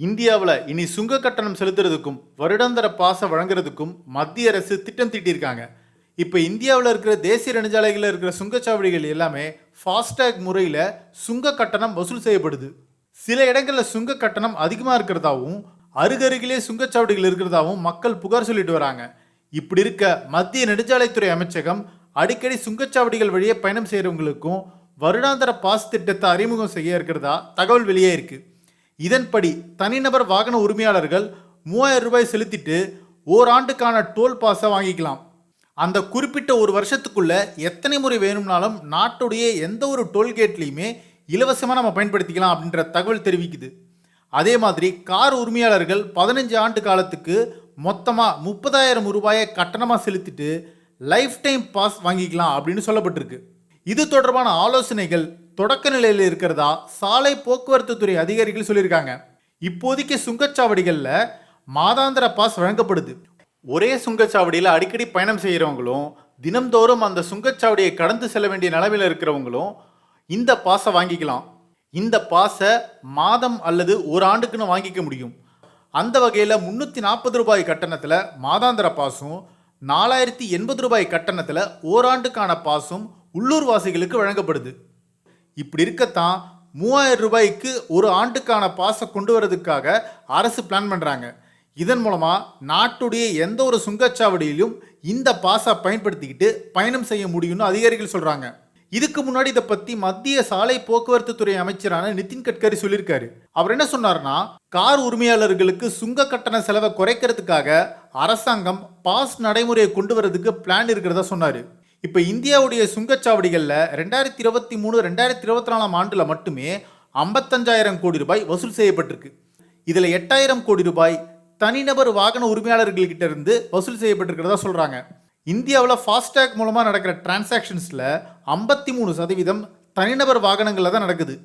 இந்தியாவில் இனி சுங்க கட்டணம் செலுத்துறதுக்கும் வருடாந்திர பாசம் வழங்குறதுக்கும் மத்திய அரசு திட்டம் தீட்டியிருக்காங்க. இப்போ இந்தியாவில் இருக்கிற தேசிய நெடுஞ்சாலைகளில் இருக்கிற சுங்கச்சாவடிகள் எல்லாமே ஃபாஸ்டேக் முறையில் சுங்க கட்டணம் வசூல் செய்யப்படுது. சில இடங்களில் சுங்க கட்டணம் அதிகமாக இருக்கிறதாவும் அருகருகிலே சுங்கச்சாவடிகள் இருக்கிறதாவும் மக்கள் புகார் சொல்லிட்டு வராங்க. இப்படி இருக்க மத்திய நெடுஞ்சாலைத்துறை அமைச்சகம் அடிக்கடி சுங்கச்சாவடிகள் வழியே பயணம் செய்கிறவங்களுக்கும் வருடாந்திர பாஸ் திட்டத்தை அறிமுகம் செய்ய இருக்கிறதா தகவல் வெளியே இருக்குது இதன்படி தனிநபர் வாகன உரிமையாளர்கள் மூவாயிரம் ரூபாய் செலுத்திட்டு ஓராண்டுக்கான டோல் பாஸை வாங்கிக்கலாம். அந்த குறிப்பிட்ட ஒரு வருஷத்துக்குள்ள எத்தனை முறை வேணும்னாலும் நாட்டுடைய எந்த ஒரு டோல்கேட்லேயுமே இலவசமாக நம்ம பயன்படுத்திக்கலாம் அப்படின்ற தகவல் தெரிவிக்குது. அதே மாதிரி கார் உரிமையாளர்கள் பதினஞ்சு ஆண்டு காலத்துக்கு மொத்தமாக முப்பதாயிரம் ரூபாயை கட்டணமாக செலுத்திட்டு லைஃப் டைம் பாஸ் வாங்கிக்கலாம் அப்படின்னு சொல்லப்பட்டிருக்கு. இது தொடர்பான ஆலோசனைகள் தொடக்க நிலையில் இருக்கிறதா? சாலை போக்குவரத்து துறை அதிகாரிகள் சொல்லியிருக்காங்க. இப்போதைக்கு சுங்கச்சாவடிகளில் மாதாந்திர பாஸ் வழங்கப்படுது. ஒரே சுங்கச்சாவடியில் அடிக்கடி பயணம் செய்கிறவங்களும் தினம்தோறும் அந்த சுங்கச்சாவடியை கடந்து செல்ல வேண்டிய நிலவில் இருக்கிறவங்களும் இந்த பாஸை வாங்கிக்கலாம். இந்த பாஸை மாதம் அல்லது ஒரு ஆண்டுக்குன்னு வாங்கிக்க முடியும். அந்த வகையில் முந்நூற்றி நாற்பது ரூபாய் கட்டணத்தில் மாதாந்திர பாஸும் நாலாயிரத்தி எண்பது ரூபாய் கட்டணத்தில் ஓராண்டுக்கான பாஸும் உள்ளூர்வாசிகளுக்கு வழங்கப்படுது. இப்படி இருக்கத்தான் மூவாயிரம் ரூபாய்க்கு ஒரு ஆண்டுக்கான பாஸை கொண்டு வரதுக்காக அரசு பிளான் பண்ணுறாங்க இதன் மூலமாக நாட்டுடைய எந்த ஒரு சுங்கச்சாவடியிலும் இந்த பாஸை பயன்படுத்திக்கிட்டு பயணம் செய்ய முடியும்னு அதிகாரிகள் சொல்கிறாங்க இதுக்கு முன்னாடி இதை பற்றி மத்திய சாலை போக்குவரத்து துறை அமைச்சரான நிதின் கட்கரி சொல்லியிருக்காரு. அவர் என்ன சொன்னார்னா கார் உரிமையாளர்களுக்கு சுங்க கட்டண செலவை குறைக்கிறதுக்காக அரசாங்கம் பாஸ் நடைமுறையை கொண்டு வரதுக்கு பிளான் இருக்கிறதா சொன்னார். இப்போ இந்தியாவுடைய சுங்கச்சாவடிகளில் ரெண்டாயிரத்தி இருபத்தி மூணு ரெண்டாயிரத்தி இருபத்தி நாலாம் ஆண்டில் மட்டுமே ஐம்பத்தஞ்சாயிரம் கோடி ரூபாய் வசூல் செய்யப்பட்டிருக்கு. இதில் எட்டாயிரம் கோடி ரூபாய் தனிநபர் வாகன உரிமையாளர்கள்கிட்ட இருந்து வசூல் செய்யப்பட்டிருக்கிறதா சொல்கிறாங்க இந்தியாவில் ஃபாஸ்டேக் மூலமாக நடக்கிற டிரான்சாக்ஷன்ஸில் ஐம்பத்தி மூணு சதவீதம் தனிநபர் வாகனங்களில் தான் நடக்குது.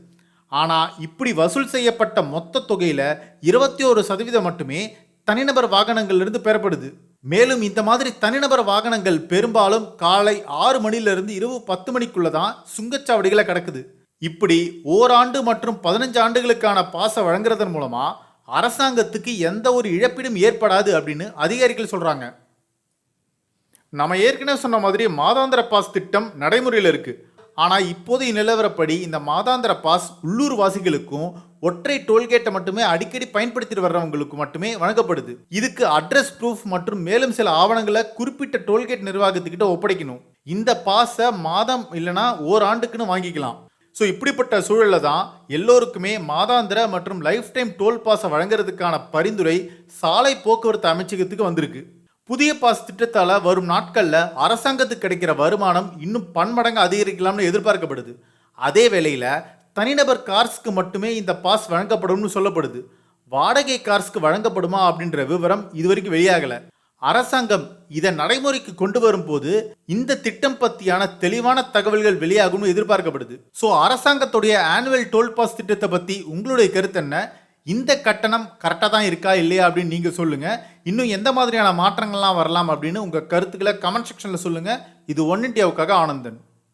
ஆனால் இப்படி வசூல் செய்யப்பட்ட மொத்த தொகையில் இருபத்தி ஒரு சதவீதம் மட்டுமே தனிநபர் வாகனங்கள்லேருந்து பெறப்படுது. மேலும் இந்த மாதிரி தனிநபர் வாகனங்கள் பெரும்பாலும் காலை ஆறு மணிலிருந்து இரவு பத்து மணிக்குள்ள தான் சுங்கச்சாவடிகளை கிடக்குது. இப்படி ஓராண்டு மற்றும் பதினஞ்சு ஆண்டுகளுக்கான பாசை வழங்குறதன் மூலமா அரசாங்கத்துக்கு எந்த ஒரு இழப்பீடும் ஏற்படாது அப்படின்னு அதிகாரிகள் சொல்றாங்க. நம்ம ஏற்கனவே சொன்ன மாதிரி மாதாந்திர பாஸ் திட்டம் நடைமுறையில் இருக்குது ஆனால் இப்போதைய நிலவரப்படி இந்த மாதாந்திர பாஸ் உள்ளூர் வாசிகளுக்கும் ஒற்றை டோல்கேட்டை மட்டுமே அடிக்கடி பயன்படுத்திட்டு வர்றவங்களுக்கு மட்டுமே வழங்கப்படுது. இதுக்கு அட்ரஸ் ப்ரூஃப் மற்றும் மேலும் சில ஆவணங்களை குறிப்பிட்ட டோல்கேட் நிர்வாகத்துக்கிட்ட ஒப்படைக்கணும். இந்த பாஸை மாதம் இல்லைனா ஓராண்டுக்குன்னு வாங்கிக்கலாம். ஸோ இப்படிப்பட்ட சூழலில் தான் எல்லோருக்குமே மாதாந்திர மற்றும் லைஃப் டைம் டோல் பாஸை வழங்குறதுக்கான பரிந்துரை சாலை போக்குவரத்து அமைச்சகத்துக்கு வந்திருக்கு. புதிய பாஸ் திட்டத்தால் வரும் நாட்களில் அரசாங்கத்துக்கு கிடைக்கிற வருமானம் இன்னும் பன்மடங்கு அதிகரிக்கலாம்னு எதிர்பார்க்கப்படுது. அதே வேளையில் தனிநபர் கார்ஸ்க்கு மட்டுமே இந்த பாஸ் வழங்கப்படும்னு சொல்லப்படுது. வாடகை கார்ஸ்க்கு வழங்கப்படுமா அப்படின்ற விவரம் இதுவரைக்கும் வெளியாகலை. அரசாங்கம் இதை நடைமுறைக்கு கொண்டு வரும்போது இந்த திட்டம் பற்றியான தெளிவான தகவல்கள் வெளியாகும்னு எதிர்பார்க்கப்படுது. ஸோ அரசாங்கத்துடைய ஆனுவல் டோல் பாஸ் திட்டத்தை பற்றி உங்களுடைய கருத்து என்ன? இந்த கட்டணம் கரெக்டாக தான் இருக்கா இல்லையா அப்படின்னு நீங்கள் சொல்லுங்கள் இன்னும் எந்த மாதிரியான மாற்றங்கள்லாம் வரலாம் அப்படின்னு உங்கள் கருத்துக்களை கமெண்ட் செக்ஷனில் சொல்லுங்கள் இது ஒன் இண்டியாவுக்காக ஆனந்தன்.